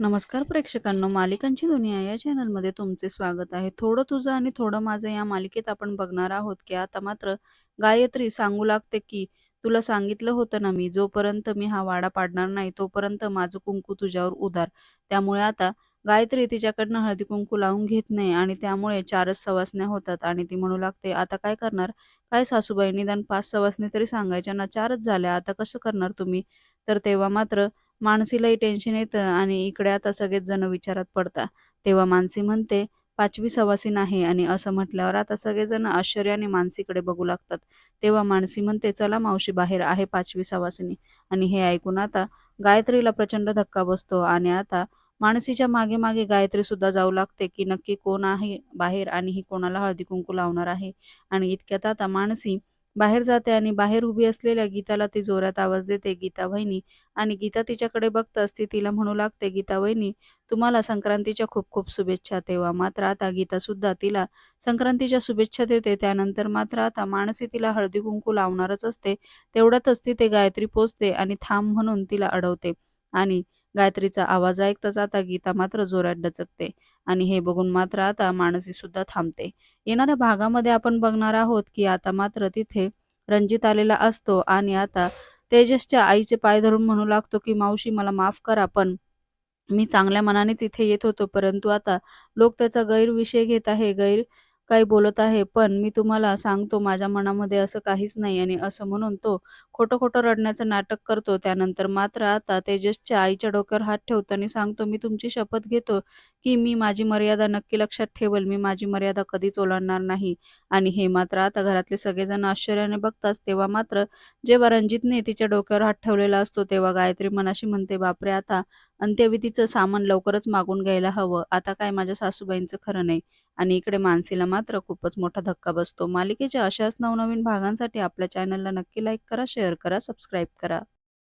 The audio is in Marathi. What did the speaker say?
नमस्कार प्रेक्षकांनो मालिकांची दुनिया या चॅनलमध्ये तुमचे स्वागत आहे. थोडं तुझं आणि थोडं माझं या मालिकेत आपण बघणार आहोत की आता मात्र गायत्री सांगू लागते की तुला सांगितलं होतं ना मी जोपर्यंत मी हा वाडा पाडणार नाही तोपर्यंत माझं कुंकू तुझ्यावर उधार. त्यामुळे आता गायत्री तिच्याकडनं हळदी कुंकू लावून घेत नाही आणि त्यामुळे चारच सवासण्या होतात आणि ती म्हणू लागते आता काय करणार? काय सासूबाई? निदान पाच सवासणी तरी सांगायच्या ना चारच झाल्या. आता कसं करणार तुम्ही? तर तेव्हा मात्र मानसीलाही टेन्शन येतं आणि इकडे आता सगळेच जण विचारात पडतात. तेव्हा मानसी म्हणते पाचवी सवासीन आहे आणि असं म्हटल्यावर आता सगळेजण आश्चर्याने मानसीकडे बघू लागतात. तेव्हा मानसी म्हणते चला मावशी बाहेर आहे पाचवी सवासिनी. आणि हे ऐकून आता गायत्रीला प्रचंड धक्का बसतो आणि आता मानसीच्या मागे मागे गायत्री सुद्धा जाऊ लागते की नक्की कोण आहे बाहेर आणि ही कोणाला हळदी कुंकू लावणार आहे. आणि इतक्यात आता मानसी बाहेर जाते आणि बाहेर उभी असलेल्या गीताला ती जोरात आवाज देते गीता वहिनी आणि गीता तिच्याकडे बघताच ती तिला म्हणू लागते गीता वहिनी तुम्हाला संक्रांतीच्या खूप खूप शुभेच्छा तेव्हा. मात्र आता गीता सुद्धा तिला संक्रांतीच्या शुभेच्छा देते. त्यानंतर मात्र आता माणसी तिला हळदी कुंकू लावणारच असते. तेवढ्यातच ती ते गायत्री पोचते आणि थांब म्हणून तिला अडवते. आणि गायत्रीचा आवाज ऐकताच आता गीता मात्र जोरात डचकते आणि हे बघून मात्र आता मानसी सुद्धा थांबते. येणाऱ्या भागामध्ये आपण बघणार आहोत की आता मात्र तिथे रणजित आलेला असतो आणि आता तेजसच्या आईचे पाय धरून म्हणू लागतो की मावशी मला माफ करा पण मी चांगल्या मनानेच इथे येत होतो परंतु आता लोक त्याचा गैरविषय घेत आहे. गैर काही बोलत आहे पण मी तुम्हाला सांगतो माझ्या मनामध्ये असं काहीच नाही आणि असं म्हणून तो खोटं खोटं रडण्याचं नाटक करतो. त्यानंतर मात्र आता तेजसच्या आईच्या डोक्यावर हात ठेवतो आणि सांगतो मी तुमची शपथ घेतो की मी माझी मर्यादा नक्की लक्षात ठेवल. मी माझी मर्यादा कधीच ओलांडणार नाही. आणि हे मात्र आता घरातले सगळेजण आश्चर्याने बघतात. तेव्हा मात्र जेव्हा रणजितने तिच्या डोक्यावर हात ठेवलेला असतो तेव्हा गायत्री मनाशी म्हणते बापरे! आता अंत्यविधीचं सामान लवकरच मागून घ्यायला हवं. आता काय माझ्या सासूबाईंचं खरं नाही. आणि इकडे मानसीला मात्र खूपच मोठा धक्का बसतो. मालिकेच्या अशाच नवनवीन भागांसाठी आपल्या चॅनलला नक्की लाईक करा शेअर करा सबस्क्राईब करा.